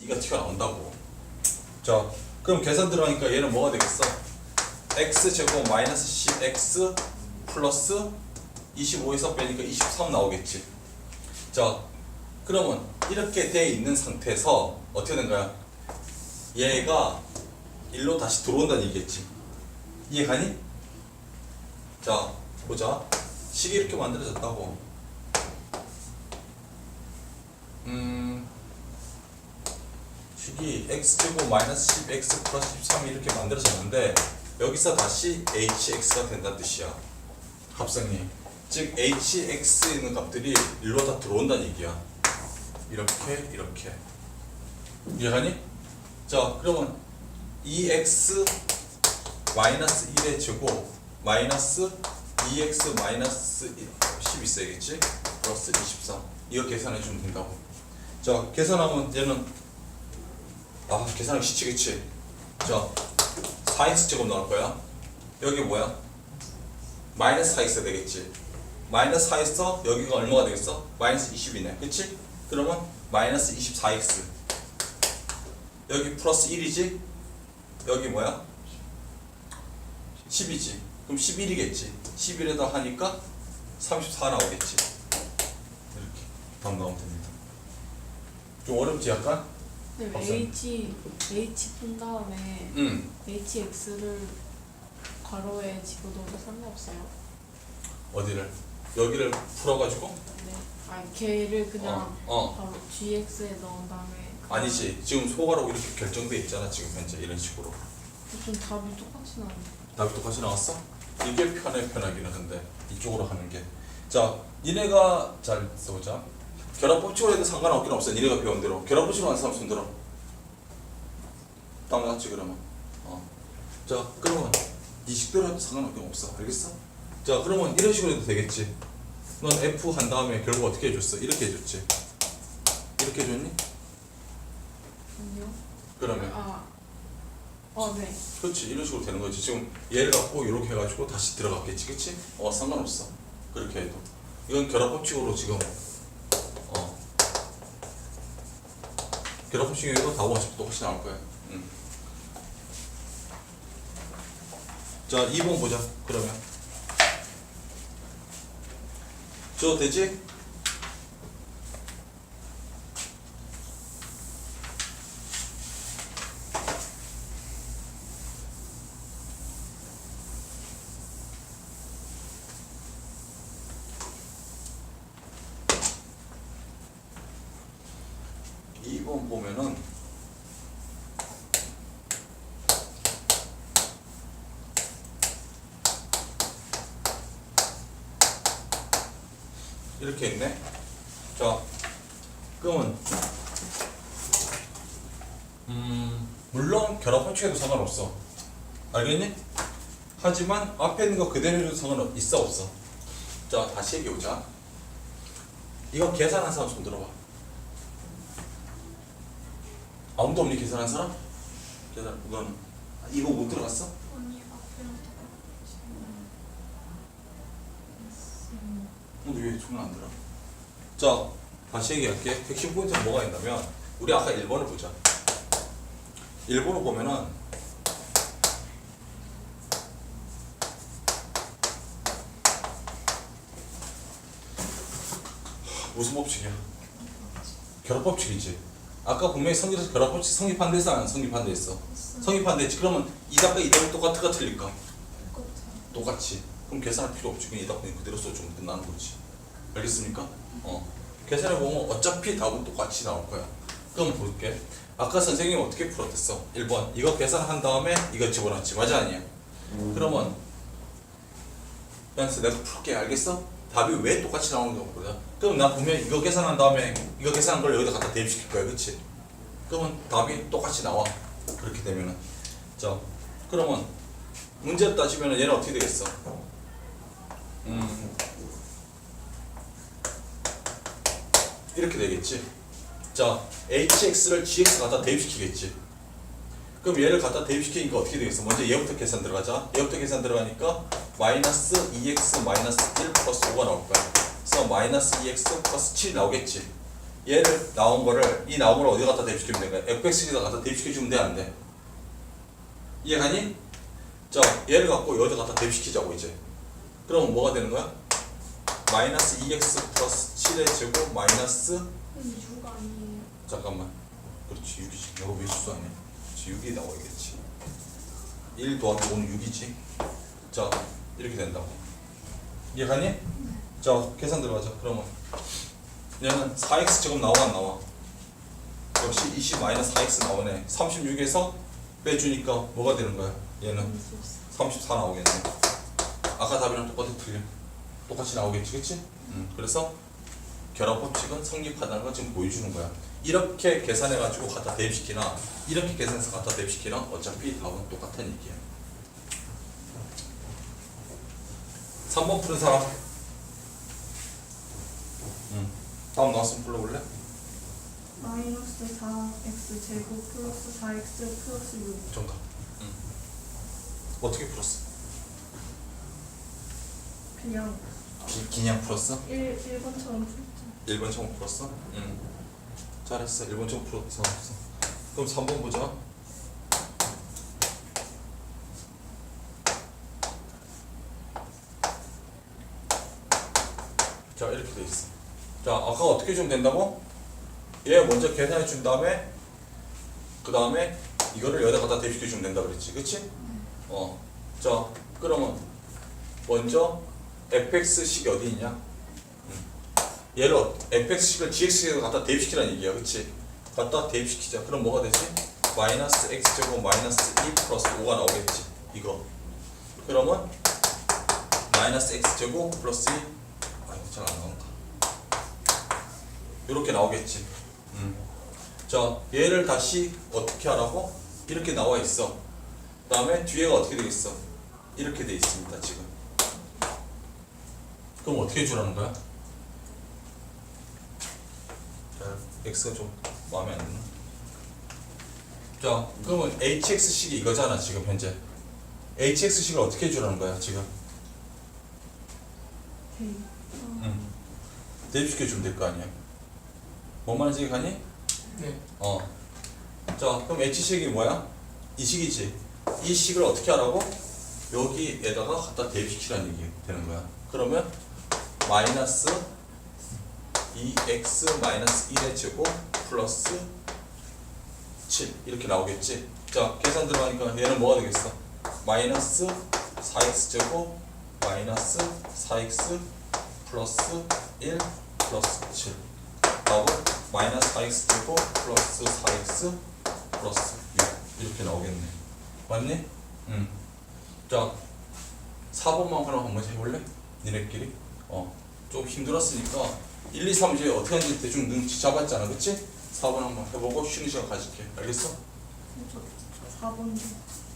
이가 튀어나온다고. 자 그럼 계산 들어가니까 얘는 뭐가 되겠어? X 제곱 마이너스 10x 플러스 25에서 빼니까 23 나오겠지. 자 그러면 이렇게 돼 있는 상태에서 어떻게 된 거야? 얘가 일로 다시 들어온다는 얘기겠지. 이해가니? 자 보자. 식이 이렇게 만들어졌다고. 음 식이 x제곱 마이너스 10x 플러스 13이 이렇게 만들어졌는데 여기서 다시 hx가 된다는 뜻이야. 합성이. 즉 hx에 있는 값들이 일로 다 들어온다는 얘기야. 이렇게 이렇게. 이해가니? 자 그러면 2x 마이너스 1의 제곱 마이너스 2x 마이너스 10 있어야겠지? 플러스 23 이거 계산해 주면 된다고. 자 계산하면 얘는 아 계산하기 시치겠지 자 4x 제곱 나올 거야 여기 뭐야? 마이너스 4x 되겠지 마이너스 4에서 여기가 얼마가 되겠어? 마이너스 20이네 그치? 그러면 마이너스 24x 여기 플러스 1이지? 여기 뭐야? 10이지 그럼 11이겠지 11에다 하니까 34 나오겠지 이렇게 다음 나오면 됩니다 좀 어렵지 약간? 네. H H 푼 다음에 응 HX를 괄호에 집어넣어도 상관없어요. 어디를? 여기를 풀어가지고? 네. 아니 걔를 그냥 어, 어. 바로 GX에 넣은 다음에 그 아니지 지금 소가로 이렇게 결정돼 있잖아 지금 현재 이런 식으로 좀 답이 똑같이 나는데. 답이 똑같이 나왔어? 이게 편해 편하기는 한데 이쪽으로 하는 게 자 니네가 잘 써보자 결합법칙으로 해도 상관없긴 없어 니네가 배운 대로 결합법칙으로 하는 사람 손들어 딱 맞지 그러면 어. 자 그러면 이 식대로 해도 상관없긴 없어 알겠어? 자 그러면 이런 식으로 해도 되겠지 넌 F 한 다음에 결국 어떻게 해줬어? 이렇게 해줬지 이렇게 해줬니? 아니요. 그러면 아. 어, 네. 그렇지 이런 식으로 되는 거지 지금 얘를 갖고 이렇게 해가지고 다시 들어갔겠지 그치? 어 상관없어 그렇게 해도 이건 결합법칙으로 지금 결합법칙에도 답은 어차피 똑같이 나올 거야 응. 자 2번 보자 그러면 저 되지? 보면은 이렇게 있네. 자, 그러면 음 물론 결합 법칙에도 상관없어. 알겠니? 하지만 앞에 있는 거 그대로 해도 상관 있어 없어. 자, 다시 얘기해 보자. 이거 계산한 사람 손 들어봐. 아무도 없니 계산한 사람? 계산 이건 이거 못 들어갔어? 언니. 근데 왜 손을 안 들어? 자 다시 얘기할게 핵심 포인트는 뭐가 있냐면 우리 아까 1번을 보자 1번을 보면은 무슨 법칙이야? 결합법칙이지 아까 분명히 성립해서 결합법칙 성립한대서 안 성립한대했어? 성립한대했지. 그러면 이답과 이답이 똑같을까 틀릴까? 똑같이. 그럼 계산할 필요 없지. 그냥 이답 그대로 써주면 끝나는 거지. 알겠습니까? 어. 계산해 보면 어차피 답은 똑같이 나올 거야. 그럼 볼게. 아까 선생님이 어떻게 풀었댔어? 1번. 이거 계산한 다음에 이거 집어넣지. 맞아? 아니야? 그러면 그래서 내가 풀게. 알겠어? 답이 왜 똑같이 나오는 거 보자 그럼 나 보면 이거 계산한 다음에 이거 계산한 걸 여기다 갖다 대입시킬 거야 그치? 그러면 답이 똑같이 나와 그렇게 되면은 자 그러면 문제를 따지면 얘는 어떻게 되겠어? 음 이렇게 되겠지. 자, hx를 gx 갖다 대입시키겠지. 그럼 얘를 갖다 대입시키니까 어떻게 되겠어? 먼저 얘부터 계산 들어가자. 얘부터 계산 들어가니까 마이너스 2x 마이너스 1 플러스 5가 나올 거야. 그래서 마이너스 2x 플러스 7 나오겠지. 얘를 나온 거를 이 나온 걸 어디 갖다 대입시키면 돼? fx에다 갖다 대입시켜주면 돼 안 돼? 이해가니? 자 얘를 갖고 여기다 갖다 대입시키자고 이제 그럼 뭐가 되는 거야? 마이너스 2x 플러스 7의 제곱 마이너스 근데 6 아니에요. 잠깐만 그렇지 6이지 내가 왜 수수 안 해? 그렇지 6이 나와야겠지 1 더하기 5는 6이지 자 이렇게 된다고 이해가니? 자 계산 들어가자 그러면 얘는 4x 제곱 나와 안 나와? 역시 20 마이너스 4x 나오네 36에서 빼주니까 뭐가 되는 거야? 얘는 34 나오겠네 아까 답이랑 똑같아 틀려 똑같이 나오겠지 그치? 음, 그래서 결합 법칙은 성립하다는 걸 지금 보여주는 거야. 이렇게 계산해가지고 갖다 대입시키나 이렇게 계산해서 갖다 대입시키나 어차피 답은 똑같은 얘기야. 3번 푸는 사람. 응. 다음 나왔으면 불러볼래? 마이너스 4x 제곱 플러스 4x 플러스 6. 정답. 응. 어떻게 풀었어? 그냥 기, 그냥 풀었어? 1, 1번처럼 풀었죠. 1번 처음 풀었어? 응. 잘했어. 1번 처음 풀었어. 그럼 3번 보자. 자, 이렇게 돼 있어. 자, 아까 어떻게 주면 된다고? 얘 먼저 계산해 준 다음에 그 다음에 이거를 여기다 갖다 대입시켜 주면 된다 그랬지. 그치? 어. 자, 그러면 먼저 fx식이 어디 있냐? 얘를 어- fx식을 gx식으로 갖다 대입시키라는 얘기야 그치? 갖다 대입시키자 그럼 뭐가 되지? 마이너스 x제곱 마이너스 2 플러스 5가 나오겠지 이거 그러면 마이너스 x제곱 플러스 2 아이고 잘 안 나온다 이렇게 나오겠지 음. 자 얘를 다시 어떻게 하라고? 이렇게 나와 있어 그 다음에 뒤에가 어떻게 되겠어? 이렇게 돼 있습니다 지금 그럼 어떻게 주라는 거야? 자, x가 좀 마음에 안 드나? 자, 그러면 hx식이 이거잖아, 지금 현재. hx식을 어떻게 해주라는 거야, 지금? 대입. 응. 대입시켜주면 될 거 아니야. 뭔 말인지 가니? 네. 어. 자, 그럼 h식이 뭐야? 이 식이지. 이 식을 어떻게 하라고? 여기에다가 갖다 대입시키라는 얘기 되는 거야. 그러면 마이너스 2x 마이너스 1의 제곱 플러스 7 이렇게 나오겠지. 자, 계산 들어가니까 얘는 뭐가 되겠어? 마이너스 4x 제곱 마이너스 4x 플러스 1 플러스 7 답은 마이너스 4x 제곱 플러스 4x 플러스 6 이렇게 나오겠네 맞니? 응. 자 4번만 그럼 한번 해볼래? 니네끼리? 어좀 힘들었으니까 1, 2, 3 이제 어떻게 하는지 대충 눈치 잡았잖아 그치? 4번 한번 해보고 쉬는 시간 가질게 알겠어? 저 4번도. 응.